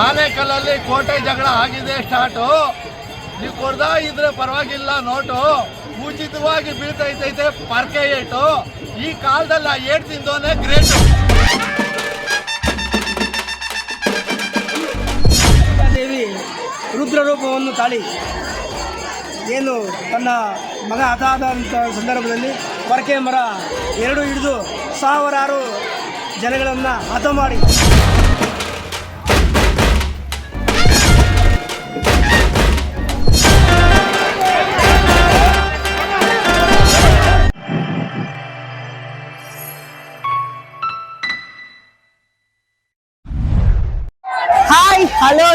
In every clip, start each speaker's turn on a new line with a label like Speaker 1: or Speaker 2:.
Speaker 1: ಆನೇಕಲ್ಲಲ್ಲಿ ಕೋಟೆ ಜಗಳ ಆಗಿದೆ, ಸ್ಟಾರ್ಟು. ನೀವು ಕೊಡ್ದಾ ಇದ್ರೆ ಪರವಾಗಿಲ್ಲ, ನೋಟು. ಉಚಿತವಾಗಿ ಬೀಳ್ತೈತೈತೆ, ಪರ್ಕೆ ಏಟು. ಈ ಕಾಲದಲ್ಲಿ ಆ ಏಟ್ ತಿಂದೋನೆ ಗ್ರೇಟು.
Speaker 2: ದೇವಿ ರುದ್ರ ರೂಪವನ್ನು ತಾಳಿ ಏನು ತನ್ನ ಮಗ ಹತಾದಂಥ ಸಂದರ್ಭದಲ್ಲಿ ಪರಕೆ ಮರ ಎರಡು ಹಿಡಿದು ಸಾವಿರಾರು ಜನಗಳನ್ನು ಹತ ಮಾಡಿ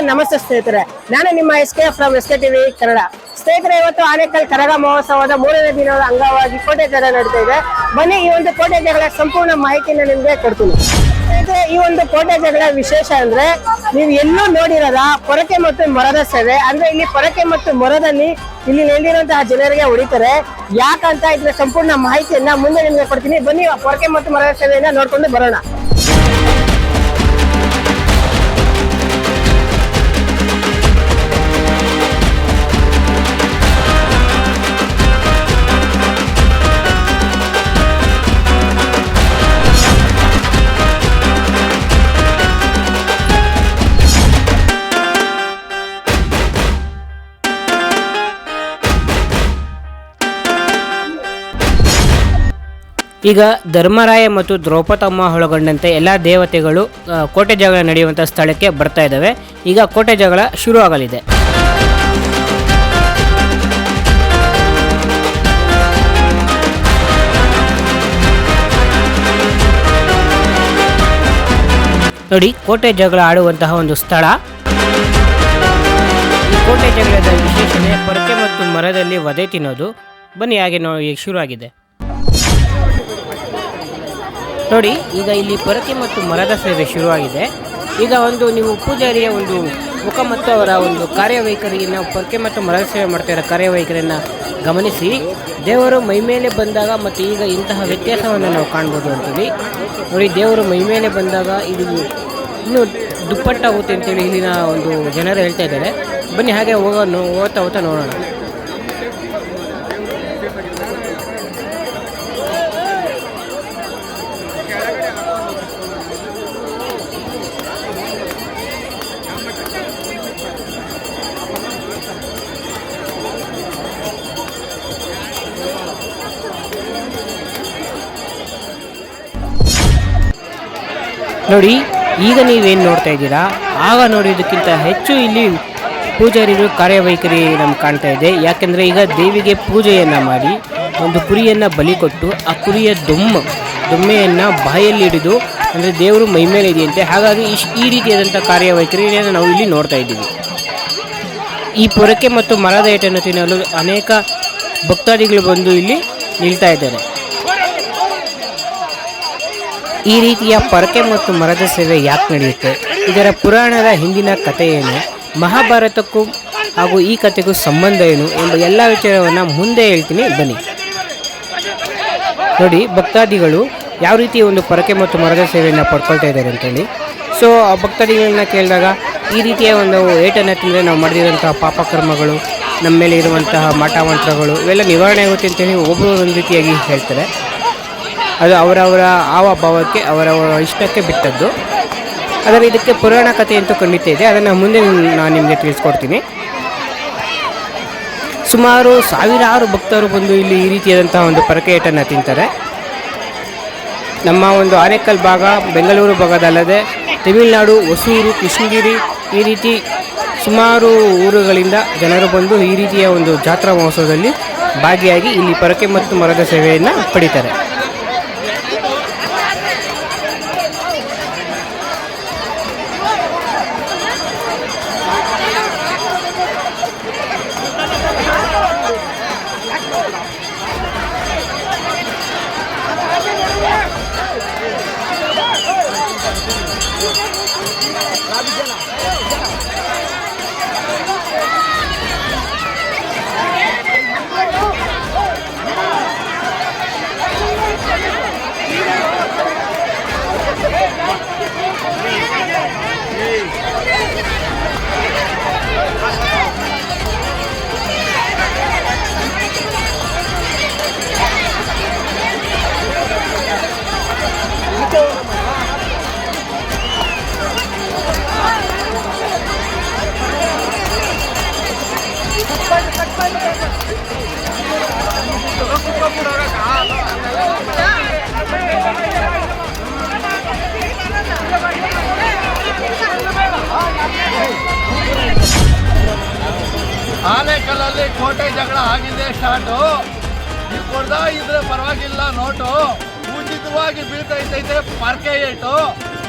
Speaker 3: ನಮಸ್ತೆ ಸ್ನೇಹಿತರೆ. ನಾನು ನಿಮ್ಮ S K from S K TV Kannada ಸ್ನೇಹಿತರೆ, ಇವತ್ತು ಆನೇಕಲ್ ಕರಗ ಮಹೋತ್ಸವದ ಮೂರನೇ ದಿನದ ಅಂಗವಾಗಿ ಕೋಟೆ ಜಾಗ ನಡೀತಾ ಇದೆ. ಬನ್ನಿ ಈ ಒಂದು ಕೋಟೆ ಜಗಳ ಸಂಪೂರ್ಣ ಮಾಹಿತಿಯನ್ನು ನಿಮಗೆ ಕೊಡ್ತೀನಿ. ಸ್ನೇಹಿತರೆ, ಈ ಒಂದು ಕೋಟೆ ಜಗಳ ವಿಶೇಷ ಅಂದ್ರೆ ನೀವು ಎಲ್ಲೂ ನೋಡಿರದ ಪೊರಕೆ ಮತ್ತು ಮೊರದ ಸೇವೆ. ಅಂದ್ರೆ ಇಲ್ಲಿ ಪೊರಕೆ ಮತ್ತು ಮೊರದಲ್ಲಿ ಇಲ್ಲಿ ನೆಲೆದಿರುವಂತಹ ಜನರಿಗೆ ಹೊಡಿತಾರೆ. ಯಾಕಂತ ಇದ್ರ ಸಂಪೂರ್ಣ ಮಾಹಿತಿಯನ್ನ ಮುಂದೆ ನಿಮಗೆ ಕೊಡ್ತೀನಿ. ಬನ್ನಿ ಪೊರಕೆ ಮತ್ತು ಮೊರದ ಸೇವೆಯನ್ನ ನೋಡ್ಕೊಂಡು ಬರೋಣ.
Speaker 4: ಈಗ ಧರ್ಮರಾಯ ಮತ್ತು ದ್ರೌಪದಮ್ಮ ಒಳಗೊಂಡಂತೆ ಎಲ್ಲ ದೇವತೆಗಳು ಕೋಟೆ ಜಗಳ ನಡೆಯುವಂಥ ಸ್ಥಳಕ್ಕೆ ಬರ್ತಾ ಇದ್ದಾವೆ. ಈಗ ಕೋಟೆ ಜಗಳ ಶುರು ಆಗಲಿದೆ. ನೋಡಿ, ಕೋಟೆ ಜಗಳ ಆಡುವಂತಹ ಒಂದು ಸ್ಥಳ. ಈ ಕೋಟೆ ಜಗಳದ ವಿಶೇಷತೆ, ಪರಕೆ ಮತ್ತು ಮರದಲ್ಲಿ ವಧೆ ತಿನ್ನೋದು. ಬನ್ನಿ, ಹಾಗೆ ನೋಡಿ, ಈಗ ಶುರು ಆಗಿದೆ. ನೋಡಿ, ಈಗ ಇಲ್ಲಿ ಪೊರಕೆ ಮತ್ತು ಮರದ ಸೇವೆ ಶುರುವಾಗಿದೆ. ಈಗ ಒಂದು ನೀವು ಪೂಜಾರಿಯ ಒಂದು ಮುಖ ಮತ್ತು ಅವರ ಒಂದು ಕಾರ್ಯವೈಖರಿಯನ್ನು, ಪೊರಕೆ ಮತ್ತು ಮರದ ಸೇವೆ ಮಾಡ್ತಾ ಇರೋ ಕಾರ್ಯವೈಖರಿಯನ್ನು ಗಮನಿಸಿ. ದೇವರು ಮೈಮೇಲೆ ಬಂದಾಗ ಮತ್ತು ಈಗ ಇಂತಹ ವ್ಯತ್ಯಾಸವನ್ನು ನಾವು ಕಾಣ್ಬೋದು ಅಂತೇಳಿ. ನೋಡಿ, ದೇವರು ಮೈಮೇಲೆ ಬಂದಾಗ ಇದು ಇನ್ನೂ ದುಪ್ಪಟ್ಟಾಗುತ್ತೆ ಅಂತೇಳಿ ಇಲ್ಲಿನ ಒಂದು ಜನರು ಹೇಳ್ತಾ ಇದ್ದಾರೆ. ಬನ್ನಿ, ಹಾಗೆ ಹೋಗೋ ಹೋಗ್ತಾ ಹೋಗ್ತಾ ನೋಡೋಣ. ನೋಡಿ, ಈಗ ನೀವೇನು ನೋಡ್ತಾ ಇದ್ದೀರಾ? ಆಗ ನೋಡಿದ್ದಕ್ಕಿಂತ ಹೆಚ್ಚು ಇಲ್ಲಿ ಪೂಜಾರಿಗಳು ಕಾರ್ಯವೈಖರಿ ನಮ್ಗೆ ಕಾಣ್ತಾ ಇದೆ. ಯಾಕೆಂದರೆ ಈಗ ದೇವಿಗೆ ಪೂಜೆಯನ್ನು ಮಾಡಿ, ಒಂದು ಕುರಿಯನ್ನು ಬಲಿ ಕೊಟ್ಟು, ಆ ಕುರಿಯ ದೊಮ್ಮ, ದೊಮ್ಮೆಯನ್ನು ಬಾಯಲ್ಲಿ ಹಿಡಿದು, ಅಂದರೆ ದೇವರು ಮೈಮೇಲೆ ಇದೆಯಂತೆ. ಹಾಗಾಗಿ ಇಶ್, ಈ ರೀತಿಯಾದಂಥ ಕಾರ್ಯವೈಖರಿಯನ್ನು ನಾವು ಇಲ್ಲಿ ನೋಡ್ತಾ ಇದ್ದೀವಿ. ಈ ಪೊರಕೆ ಮತ್ತು ಮರದ ಏಟನ್ನು ತಿನ್ನಲು ಅನೇಕ ಭಕ್ತಾದಿಗಳು ಬಂದು ಇಲ್ಲಿ ನಿಲ್ತಾ ಇದ್ದಾರೆ. ಈ ರೀತಿಯ ಪೊರಕೆ ಮತ್ತು ಮರದ ಸೇವೆ ಯಾಕೆ ನಡೆಯುತ್ತೆ? ಇದರ ಪುರಾಣದ ಹಿಂದಿನ ಕಥೆ ಏನು? ಮಹಾಭಾರತಕ್ಕೂ ಹಾಗೂ ಈ ಕಥೆಗೂ ಸಂಬಂಧ ಏನು ಎಂಬ ಎಲ್ಲ ವಿಚಾರವನ್ನು ಮುಂದೆ ಹೇಳ್ತೀನಿ. ಬನ್ನಿ. ನೋಡಿ, ಭಕ್ತಾದಿಗಳು ಯಾವ ರೀತಿ ಒಂದು ಪೊರಕೆ ಮತ್ತು ಮರದ ಸೇವೆಯನ್ನು ಪಡ್ಕೊಳ್ತಾ ಇದ್ದಾರೆ ಅಂತೇಳಿ. ಸೊ ಆ ಭಕ್ತಾದಿಗಳನ್ನ ಕೇಳಿದಾಗ ಈ ರೀತಿಯ ಒಂದು ಏಟನ್ನು ತಿಂದರೆ ನಾವು ಮಾಡಿದಂತಹ ಪಾಪಕರ್ಮಗಳು ನಮ್ಮ ಮೇಲೆ ಇರುವಂತಹ ಮಾಟಮಂತ್ರಗಳು ಇವೆಲ್ಲ ನಿವಾರಣೆ ಆಗುತ್ತೆ ಅಂತೇಳಿ ಒಬ್ಬರು ಒಂದು ರೀತಿಯಾಗಿ ಹೇಳ್ತಾರೆ. ಅದು ಅವರವರ ಹಾವಭಾವಕ್ಕೆ ಭಾವಕ್ಕೆ ಅವರವರ ಇಷ್ಟಕ್ಕೆ ಬಿಟ್ಟದ್ದು. ಆದರೆ ಇದಕ್ಕೆ ಪುರಾಣ ಕಥೆ ಅಂತ ಖಂಡಿತ ಇದೆ. ಅದನ್ನು ಮುಂದೆ ನಾನು ನಿಮಗೆ ತಿಳಿಸ್ಕೊಡ್ತೀನಿ. ಸುಮಾರು ಸಾವಿರಾರು ಭಕ್ತರು ಬಂದು ಇಲ್ಲಿ ಈ ರೀತಿಯಾದಂತಹ ಒಂದು ಪರಕೆಯಟನ್ನು ತಿಂತಾರೆ. ನಮ್ಮ ಒಂದು ಆನೇಕಲ್ ಭಾಗ, ಬೆಂಗಳೂರು ಭಾಗದಲ್ಲದೆ ತಮಿಳುನಾಡು, ಹೊಸೂರು, ಕೃಷ್ಣಗಿರಿ ಈ ರೀತಿ ಸುಮಾರು ಊರುಗಳಿಂದ ಜನರು ಬಂದು ಈ ರೀತಿಯ ಒಂದು ಜಾತ್ರಾ ಮಹೋತ್ಸವದಲ್ಲಿ ಭಾಗಿಯಾಗಿ ಇಲ್ಲಿ ಪರಕೆ ಮತ್ತು ಮರದ ಸೇವೆಯನ್ನು ಪಡಿತಾರೆ.
Speaker 1: ಆನೇಕಲ್ಲಲ್ಲಿ ಕೋಟೆ ಜಗಳ ಆಗಿದೆ ಸ್ಟಾರ್ಟು. ನೀವು ಕೊಡ್ದಾ ಇದ್ರೆ ಪರವಾಗಿಲ್ಲ ನೋಟು. ಉಚಿತವಾಗಿ ಬೀಳ್ತೈತೈತೆ ಪರ್ಕೆ ಏಟು.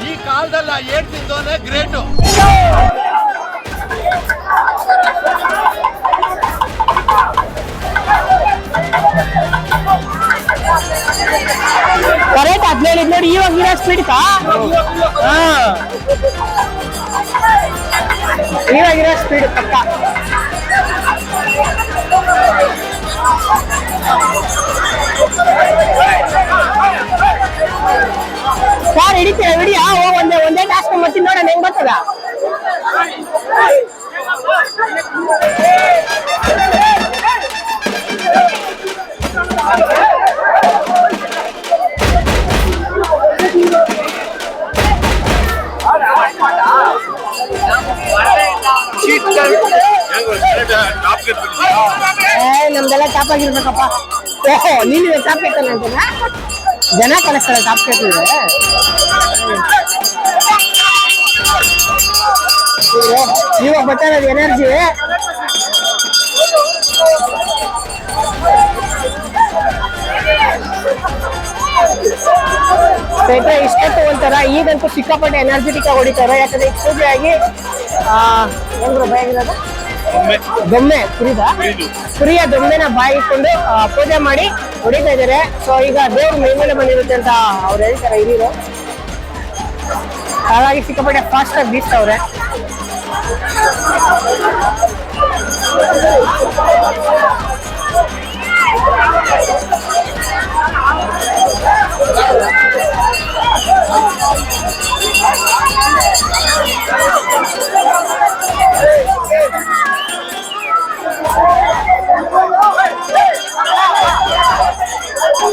Speaker 1: ಈ ಕಾಲದಲ್ಲಿ ಆ ಏಟ್ ತಿಂದೋನೆ ಗ್ರೇಟು.
Speaker 3: ಕರೆಕ್ಟ್ ಹದಿನೇಳು ನೋಡಿ ಇವಾಗ ಇರೋ ಸ್ಪೀಡ್ ಪಕ್ಕ. ನೋಡೋಣ ಹೆಂಗ್ ಬರ್ತದ ಏ ನಮ್ದೆಲ್ಲ ಟಾಪ್ ಆಗಿರ್ಬೇಕಪ್ಪ ಓಹೋ ನೀನು ಟಾಪ್ ಕೇಳ್ತಾನೆ ಅಂತನಾ ಜನ ಕಳಿಸ್ತಾರೆ ಟಾಪ್ ಕೇಳ್ತಿದ್ರೆ ಇವಾಗ ಬರ್ತಾ ಇರೋದು ಎನರ್ಜಿ ಸ್ನೇಹಿತರೆ ಇಷ್ಟ ತಗೊಳ್ತಾರ ಈಗಂತೂ ಸಿಕ್ಕಾಪಟ್ಟೆ ಎನರ್ಜೆಟಿಕ್ ಆಗಿ ಹೊಡಿತಾರೆ. ಯಾಕಂದ್ರೆ ಆ, ಹೆಂಗ್ರು ಭಯ ದೊಮ್ಮೆ ಕುರಿದ? ಕುರಿಯ ದೊಮ್ಮೆನ ಬಾಯಿ ಇಟ್ಕೊಂಡು ಪೂಜೆ ಮಾಡಿ ಹೊಡಿತಾ ಇದ್ದಾರೆ. ಸೊ ಈಗ ದೇವ್ರ ಮೈ ಮೇಲೆ ಬಂದಿರುತ್ತೆ ಅಂತ ಅವ್ರು ಹೇಳ್ತಾರೆ ಹಿರಿಯರು ಹಾಗಾಗಿ ಸಿಕ್ಕಾಪಟ್ಟೆ ಫಾಸ್ಟ್ ಆಗಿ ಬೀಸ್ತವ್ರೆ.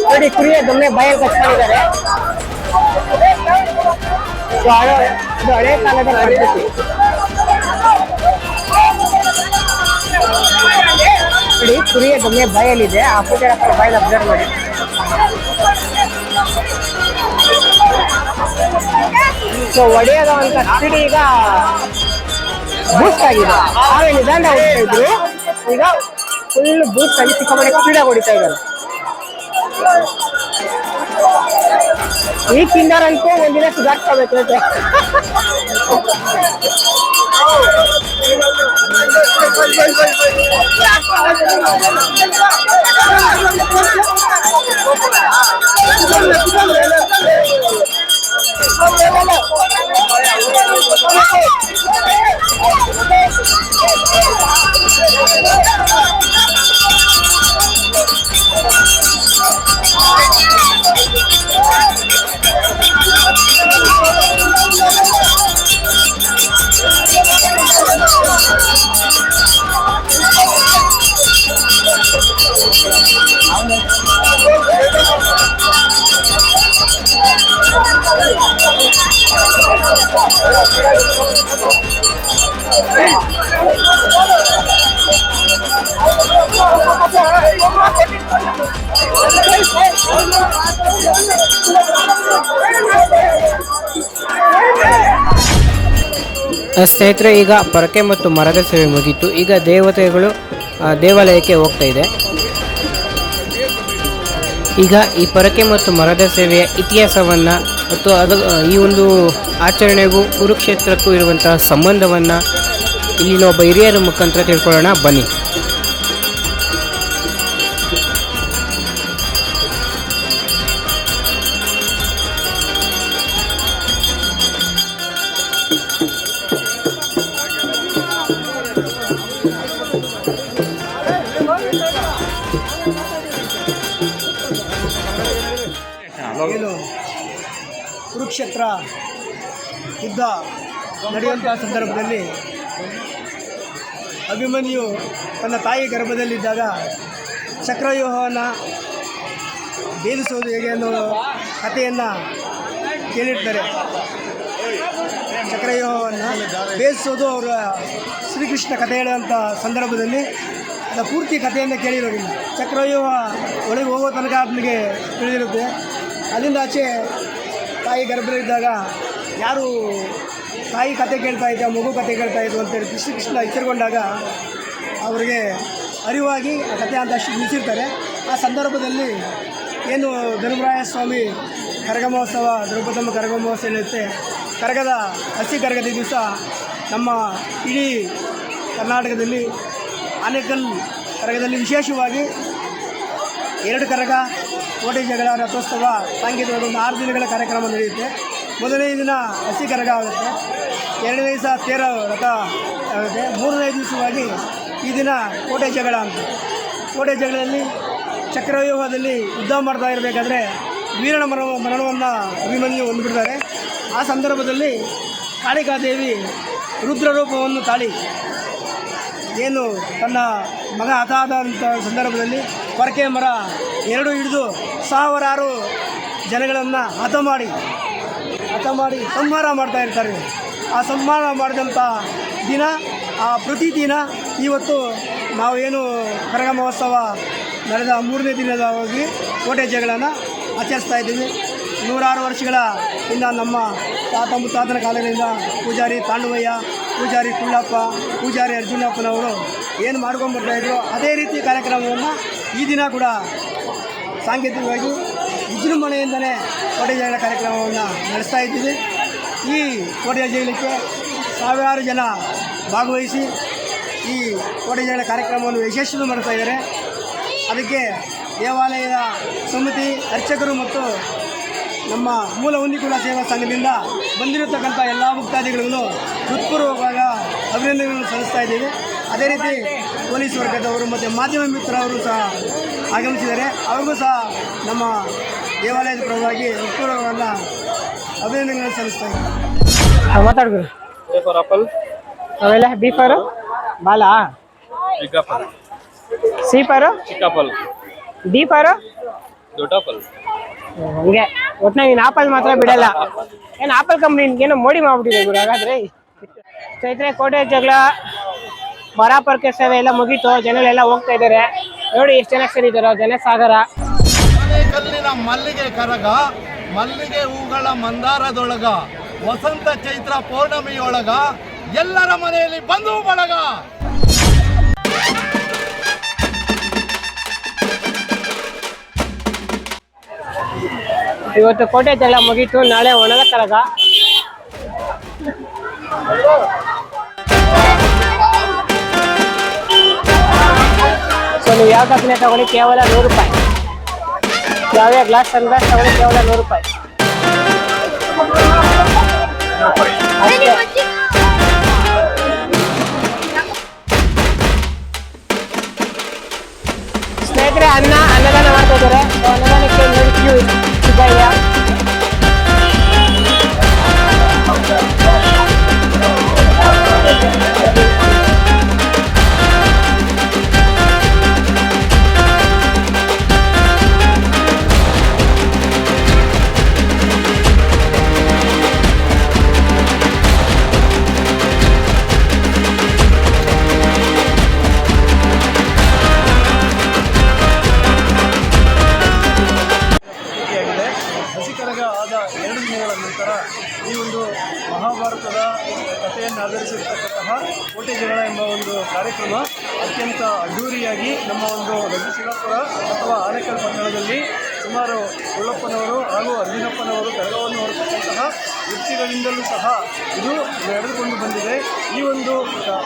Speaker 3: ನೋಡಿ ಕುರಿಯ ದೊಮ್ಮೆ ಬಾಯಲ್ಲಿ ಕಚ್ಕೊಂಡಿದ್ದಾರೆ ಇದು ಹಳೆ ಇದು ಹಳೆ ಕಾಲದ ಪದ್ಧತಿ ನೋಡಿ ಕುರಿಯ ಗಮ್ಯ ಬಾಯಲ್ಲಿದೆ. ಆ ಪೂಜೆ ಬಾಯಲ್ಲಿ ಅಬ್ಸರ್ವ್ ಮಾಡಿ. ಸೊ ಒಡೆಯದ ಅಂತ ಸ್ಪೀಡ್ ಈಗ ಬೂಸ್ಟ್ ಆಗಿದೆ. ಆಮೇಲೆ ನಿಧಾನ ಹೊಡಿತಾ ಇದ್ರು. ಈಗ ಫುಲ್ ಬೂಸ್ಟ್ ಆಗಿ ಸಿಕ್ಕಾಪಟ್ಟೆ ಸ್ಪೀಡಾಗಿ ಹೊಡಿತಾ ಇದ್ದಾರೆ. ಈ ಕಿಂಡರ್ ಅಂತೂ ಒಂದಿನ ಸುಧಾರಿಸ್ಕೋಬೇಕು ಅಂತ
Speaker 4: ಸ್ನೇಹಿತರೆ, ಈಗ ಪರಕೆ ಮತ್ತು ಮರದ ಸೇವೆ ಮುಗೀತು. ಈಗ ದೇವತೆಗಳು ದೇವಾಲಯಕ್ಕೆ ಹೋಗ್ತಾ ಇದೆ. ಈಗ ಈ ಪರಕೆ ಮತ್ತು ಮರದ ಸೇವೆಯ ಇತಿಹಾಸವನ್ನು ಮತ್ತು ಅದು ಈ ಒಂದು ಆಚರಣೆಗೂ, ಕುರುಕ್ಷೇತ್ರಕ್ಕೂ ಇರುವಂತಹ ಸಂಬಂಧವನ್ನು ಇಲ್ಲಿನ ಒಬ್ಬ ಹಿರಿಯರ ಮುಖಾಂತರ ತಿಳ್ಕೊಳ್ಳೋಣ. ಬನ್ನಿ.
Speaker 2: ಯುದ್ಧ ನಡೆಯುವಂತಹ ಸಂದರ್ಭದಲ್ಲಿ ಅಭಿಮನ್ಯು ತನ್ನ ತಾಯಿ ಗರ್ಭದಲ್ಲಿದ್ದಾಗ ಚಕ್ರವ್ಯೂಹವನ್ನು ಭೇದಿಸುವುದು ಹೇಗೆ ಅನ್ನೋ ಕಥೆಯನ್ನು ಕೇಳಿರ್ತಾರೆ. ಚಕ್ರವ್ಯೂಹವನ್ನು ಭೇದಿಸೋದು ಅವರ ಶ್ರೀಕೃಷ್ಣ ಕಥೆ ಹೇಳುವಂಥ ಸಂದರ್ಭದಲ್ಲಿ ಅದರ ಪೂರ್ತಿ ಕಥೆಯನ್ನು ಕೇಳಿರೋದಿಲ್ಲ. ಚಕ್ರವ್ಯೂಹ ಒಳಗೆ ಹೋಗೋ ತನಕ ಆತನಿಗೆ ತಿಳಿದಿರುತ್ತೆ. ಅಲ್ಲಿಂದ ಆಚೆ ತಾಯಿ ಗರ್ಭದಲ್ಲಿದ್ದಾಗ ಯಾರು ತಾಯಿ ಕತೆ ಕೇಳ್ತಾ ಇದ್ದ ಮಗು ಕತೆ ಕೇಳ್ತಾ ಇದ್ದು ಅಂತೇಳಿ ಕೃಷ್ಣ ಕೃಷ್ಣ ಎಚ್ಚರಗೊಂಡಾಗ ಅವರಿಗೆ ಅರಿವಾಗಿ ಆ ಕಥೆ ಅಂತ ಅಷ್ಟು ನಿಲ್ಲಿಸಿರ್ತಾರೆ ಆ ಸಂದರ್ಭದಲ್ಲಿ ಏನು ಧರ್ಮರಾಯ ಸ್ವಾಮಿ ಕರಗ ಮಹೋತ್ಸವ ದ್ರೌಪದಮ್ಮ ಕರಗ ಮಹೋತ್ಸವ ನಡೆಯುತ್ತೆ. ಕರಗದ ಹಸಿ ಕರಗದ ದಿವಸ ನಮ್ಮ ಇಡೀ ಕರ್ನಾಟಕದಲ್ಲಿ ಆನೇಕಲ್ ಕರಗದಲ್ಲಿ ವಿಶೇಷವಾಗಿ ಎರಡು ಕರಗ ಕೋಟೆ ಜಗಳ ರಥೋತ್ಸವ ಸಂಗೀತದ ಒಂದು ಆರು ದಿನಗಳ ಕಾರ್ಯಕ್ರಮ ನಡೆಯುತ್ತೆ. ಮೊದಲನೇ ದಿನ ಹಸಿ ಕರಗ ಆಗುತ್ತೆ. ಎರಡನೇ ದಿವಸ ತೇರ ರಥ ಆಗುತ್ತೆ. ಮೂರನೇ ದಿವಸವಾಗಿ ಈ ದಿನ ಕೋಟೆ ಜಗಳ ಅಂತ. ಕೋಟೆ ಜಗಳದಲ್ಲಿ ಚಕ್ರವ್ಯೂಹದಲ್ಲಿ ಯುದ್ಧ ಮಾಡ್ತಾ ಇರಬೇಕಾದ್ರೆ ವೀರನ ಮರ ಮರಣವನ್ನು ಅಭಿಮನ್ಯು ಹೊಂದ್ಬಿಡ್ತಾರೆ. ಆ ಸಂದರ್ಭದಲ್ಲಿ ಕಾಳಿಕಾದೇವಿ ರುದ್ರರೂಪವನ್ನು ತಾಳಿ ಏನು ತನ್ನ ಮಗ ಹತಾದಂಥ ಸಂದರ್ಭದಲ್ಲಿ ಪರಕೆ ಮರ ಎರಡು ಹಿಡಿದು ಸಾವಿರಾರು ಜನಗಳನ್ನು ಹತ ಮಾಡಿ ಹತ ಮಾಡಿ ಸಂಹಾರ ಮಾಡ್ತಾ ಇರ್ತಾರೆ. ಆ ಸಂಹಾರ ಮಾಡಿದಂಥ ದಿನ, ಆ ಪ್ರತಿ ದಿನ ಇವತ್ತು ನಾವು ಏನು ಕರಗ ಮಹೋತ್ಸವ ನಡೆದ ಮೂರನೇ ಹೋಗಿ ಕೋಟೆ ಜಗಳನ್ನ ಆಚರಿಸ್ತಾ ಇದ್ದೀವಿ. ನೂರಾರು ವರ್ಷಗಳ ಇಂದ ನಮ್ಮ ತಾತ ಮುತ್ತಾತನ ಕಾಲದಿಂದ ಪೂಜಾರಿ ತಾಂಡವಯ್ಯ, ಪೂಜಾರಿ ಕುಳ್ಳಪ್ಪ, ಪೂಜಾರಿ ಅರ್ಜುನಪ್ಪನವರು ಏನು ಮಾಡ್ಕೊಂಡ್ಬರ್ತಾಯಿದ್ರು ಅದೇ ರೀತಿ ಕಾರ್ಯಕ್ರಮವನ್ನು ಈ ದಿನ ಕೂಡ ಸಾಂಕೇತಿಕವಾಗಿ ವಿಜೃಂಭಣೆಯಿಂದಲೇ ಕೋಟೆ ಜಗಳ ಕಾರ್ಯಕ್ರಮವನ್ನು ನಡೆಸ್ತಾ ಇದ್ದೀವಿ. ಈ ಕೋಟೆ ಜಗಳಕ್ಕೆ ಸಾವಿರಾರು ಜನ ಭಾಗವಹಿಸಿ ಈ ಕೋಟೆ ಜಗಳ ಕಾರ್ಯಕ್ರಮವನ್ನು ಯಶಸ್ವಿ ಮಾಡ್ತಾ ಇದ್ದಾರೆ. ಅದಕ್ಕೆ ದೇವಾಲಯದ ಸಮಿತಿ ಅರ್ಚಕರು ಮತ್ತು ನಮ್ಮ ಮೂಲ ಹೊಂದಿಕೊಂಡ ಸೇವಾ ಸಂಘದಿಂದ ಬಂದಿರತಕ್ಕಂಥ ಎಲ್ಲ ಭಕ್ತಾದಿಗಳಿಗೂ ಹೃತ್ಪೂರ್ವಕವಾದ ಅಭಿನಂದನೆಗಳನ್ನು ಸಲ್ಲಿಸ್ತಾ ಇದ್ದೀವಿ. ಅದೇ ರೀತಿ ಪೊಲೀಸ್ ವರ್ಗದವರು ಮತ್ತು ಮಾಧ್ಯಮ ಮಿತ್ರರು ಸಹ ಆಗಮಿಸಿದ್ದಾರೆ. ಅವ್ರಿಗೂ ಸಹ ನಮ್ಮ ದೇವಾಲಯದ ಪರವಾಗಿ ಹೃತ್ಪೂರ್ವಕವಾದ ಅಭಿನಂದನೆಗಳನ್ನು ಸಲ್ಲಿಸ್ತಾ
Speaker 5: for apple,
Speaker 3: ಅವೆಲ್ಲ B
Speaker 5: for ball?
Speaker 3: C for
Speaker 5: chick
Speaker 3: D
Speaker 5: for apple.
Speaker 3: ಹಂಗೆ. ಒಟ್ನಾಗ ನೀನು ಆಪಲ್ ಮಾತ್ರ ಬಿಡಲ್ಲ. ಏನು ಆಪಲ್ ಕಂಪ್ನಿ ಏನೋ ಮೋಡಿ ಮಾಡ್ಬಿಟ್ಟಿದೆ ಗುರು ಹಾಗಾದ್ರೆ? ಚೈತ್ರೆ ಕೋಟೆ ಜಗಳ ಬರಾಪರ್ಕೆ ಸೇವೆ ಎಲ್ಲ ಮುಗೀತು. ಜನಗಳೆಲ್ಲ ಹೋಗ್ತಾ ಇದ್ದಾರೆ. ನೋಡಿ ಎಷ್ಟು ಜನ ಸೇರಿದ್ದಾರೆ ಜನ ಸಾಗರ
Speaker 1: ಕಲ್ಲಿನ ಮಲ್ಲಿಗೆ ಕರಗ ಮಲ್ಲಿಗೆ ಹೂಗಳ ಮಂದಾರದೊಳಗ ವಸಂತ ಚೈತ್ರ ಪೌರ್ಣಮಿಯೊಳಗ ಎಲ್ಲರ ಮನೆಯಲ್ಲಿ ಬಂಧು ಬಳಗ.
Speaker 3: ಇವತ್ತು ಕೋಟೆ ಜಲ ಮುಗೀತು. ನಾಳೆ ಒಣಗ ಕರಗ. ಸೊ ನೀವು ಯಾವ ತಗೊಳ್ಳಿ, ಕೇವಲ ನೂರು ರೂಪಾಯಿ. ಯಾವ್ಯಾವ ಗ್ಲಾಸ್ ಸನ್ ಗ್ಲಾಸ್ ತಗೊಳ್ಳಿ, ಕೇವಲ ನೂರು ರೂಪಾಯಿ. ಸ್ನೇಹಿತರೆ, ಅನ್ನ, ಅನ್ನದಾನ ಮಾಡ್ತಾ ಇದ್ದಾರೆ. ಅನ್ನದಾನಕ್ಕೆ
Speaker 2: ನಂತರ ಈ ಒಂದು ಮಹಾಭಾರತದ ಕಥೆಯನ್ನು ಆಧರಿಸಿರ್ತಕ್ಕಂತಹ ಕೋಟೆ ಜಗಳ ಎಂಬ ಒಂದು ಕಾರ್ಯಕ್ರಮ ಅತ್ಯಂತ ಅದ್ದೂರಿಯಾಗಿ ನಮ್ಮ ಒಂದು ದೊಡ್ಡಶಿಲಾಪುರ ಅಥವಾ ಆನೇಕಲ್ ಪಟ್ಟಣದಲ್ಲಿ ಸುಮಾರು ಉಳ್ಳಪ್ಪನವರು ಹಾಗೂ ಅರ್ಜುನಪ್ಪನವರು ಕರಗವನ್ನು ಹೊರತಕ್ಕಂತಹ ವ್ಯಕ್ತಿಗಳಿಂದಲೂ ಸಹ ಇದು ನಡೆದುಕೊಂಡು ಬಂದಿದೆ. ಈ ಒಂದು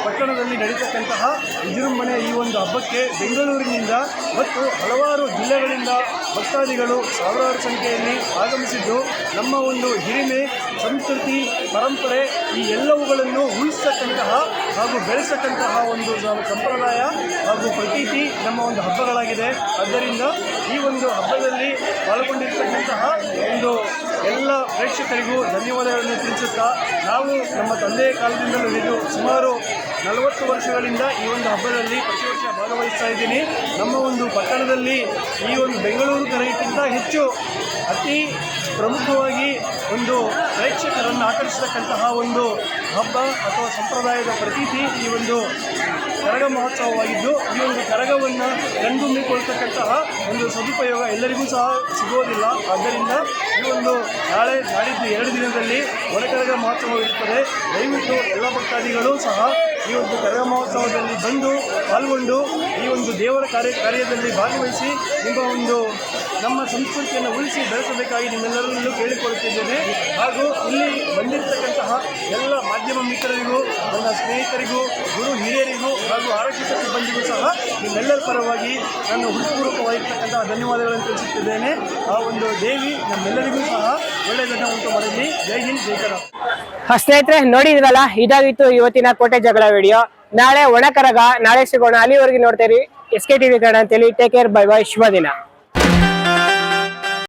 Speaker 2: ಪಟ್ಟಣದಲ್ಲಿ ನಡೀತಕ್ಕಂತಹ ವಿಜೃಂಭಣೆ ಈ ಒಂದು ಹಬ್ಬಕ್ಕೆ ಬೆಂಗಳೂರಿನಿಂದ ಮತ್ತು ಹಲವಾರು ಜಿಲ್ಲೆಗಳಿಂದ ಭಕ್ತಾದಿಗಳು ಸಾವಿರಾರು ಸಂಖ್ಯೆಯಲ್ಲಿ ಆಗಮಿಸಿದ್ದು, ನಮ್ಮ ಒಂದು ಹಿರಿಮೆ, ಸಂಸ್ಕೃತಿ, ಪರಂಪರೆ ಈ ಎಲ್ಲವುಗಳನ್ನು ಉಳಿಸ್ತಕ್ಕಂತಹ ಹಾಗೂ ಬೆಳೆಸತಕ್ಕಂತಹ ಒಂದು ಸಂಪ್ರದಾಯ ಹಾಗೂ ಪ್ರತೀತಿ ನಮ್ಮ ಒಂದು ಹಬ್ಬಗಳಾಗಿದೆ. ಆದ್ದರಿಂದ ಈ ಒಂದು ಹಬ್ಬದಲ್ಲಿ ಪಾಲ್ಗೊಂಡಿರ್ತಕ್ಕಂತಹ ಒಂದು ಎಲ್ಲ ಪ್ರೇಕ್ಷಕರಿಗೂ ಧನ್ಯವಾದಗಳನ್ನು ತಿಳಿಸುತ್ತಾ ನಾವು ನಮ್ಮ ತಂದೆಯ ಕಾಲದಿಂದಲೂ ಹಿಡಿದು ಸುಮಾರು ನಲವತ್ತು ವರ್ಷಗಳಿಂದ ಈ ಒಂದು ಹಬ್ಬದಲ್ಲಿ ಪ್ರತಿ ವರ್ಷ ಭಾಗವಹಿಸ್ತಾ ಇದ್ದೀನಿ. ನಮ್ಮ ಒಂದು ಪಟ್ಟಣದಲ್ಲಿ ಈ ಒಂದು ಬೆಂಗಳೂರು ಕರೆಗಿಂತ ಹೆಚ್ಚು ಅತಿ ಪ್ರಮುಖವಾಗಿ ಒಂದು ಪ್ರೇಕ್ಷಕರನ್ನು ಆಕರ್ಷಿಸತಕ್ಕಂತಹ ಒಂದು ಹಬ್ಬ ಅಥವಾ ಸಂಪ್ರದಾಯದ ಪ್ರತೀತಿ ಈ ಒಂದು ಕರಗ ಮಹೋತ್ಸವವಾಗಿದ್ದು, ಈ ಒಂದು ಕರಗವನ್ನು ಕಣ್ತುಂಬಿಕೊಳ್ತಕ್ಕಂತಹ ಒಂದು ಸದುಪಯೋಗ ಎಲ್ಲರಿಗೂ ಸಹ ಸಿಗೋದಿಲ್ಲ. ಆದ್ದರಿಂದ ಈ ಒಂದು ನಾಳೆ ನಾಡಿದ್ದು ಎರಡು ದಿನದಲ್ಲಿ ಒಳಕರಗ ಮಹೋತ್ಸವ ಇರುತ್ತದೆ. ದಯವಿಟ್ಟು ಎಲ್ಲ ಭಕ್ತಾದಿಗಳು ಸಹ
Speaker 6: ಈ ಒಂದು ಕರಗ ಮಹೋತ್ಸವದಲ್ಲಿ ಬಂದು ಪಾಲ್ಗೊಂಡು ಈ ಒಂದು ದೇವರ ಕಾರ್ಯ ಕಾರ್ಯದಲ್ಲಿ ಭಾಗವಹಿಸಿ, ನಿಮ್ಮ ಒಂದು ನಮ್ಮ ಸಂಸ್ಕೃತಿಯನ್ನು ಉಳಿಸಿ ಬೆಳೆಸಬೇಕಾಗಿ ನಿಮ್ಮೆಲ್ಲರಲ್ಲೂ ಕೇಳಿಕೊಳ್ಳುತ್ತಿದ್ದೇನೆ. ಹಾಗೂ ಇಲ್ಲಿ ಬಂದಿರತಕ್ಕಂತಹ ಎಲ್ಲ ಮಾಧ್ಯಮ ಮಿತ್ರರಿಗೂ, ನನ್ನ ಸ್ನೇಹಿತರಿಗೂ, ಗುರು ಹಿರಿಯರಿಗೂ ಹಾಗೂ ಆರೋಗ್ಯ ಸಿಬ್ಬಂದಿಗೂ ಸಹ ನಿಮ್ಮೆಲ್ಲರ ಪರವಾಗಿ ನಾನು ಹೃತ್ಪೂರ್ವಕವಾಗಿರ್ತಕ್ಕಂತಹ ಧನ್ಯವಾದಗಳನ್ನು ತಿಳಿಸುತ್ತಿದ್ದೇನೆ. ಆ ಒಂದು ದೇವಿ ನಮ್ಮೆಲ್ಲರಿಗೂ ಸಹ ಒಳ್ಳೆಯದನ್ನು ಉಂಟು ಮಾಡಲಿ. ಜೈ ಹಿಂದ್
Speaker 3: ಜೈಕರ ಸ್ನೇಹಿತರೆ, ನೋಡಿದ್ರಲ್ಲ, ಇದಾಗಿತ್ತು ಇವತ್ತಿನ ಕೋಟೆ ಜಗಳ ವಿಡಿಯೋ. ನಾಳೆ ಒಣಕರಗ, ನಾಳೆ ಸಿಗೋಣ, ಅಲ್ಲಿವರೆಗೆ ನೋಡ್ತೀರಿ. ಎಸ್ ಕೆ ಟಿವಿ ಕನ್ನಡ ಅಂತೇಳಿ ಟೇಕ್ ಕೇರ್ ಬೈ ಬೈ ಶುಭ ದಿನ.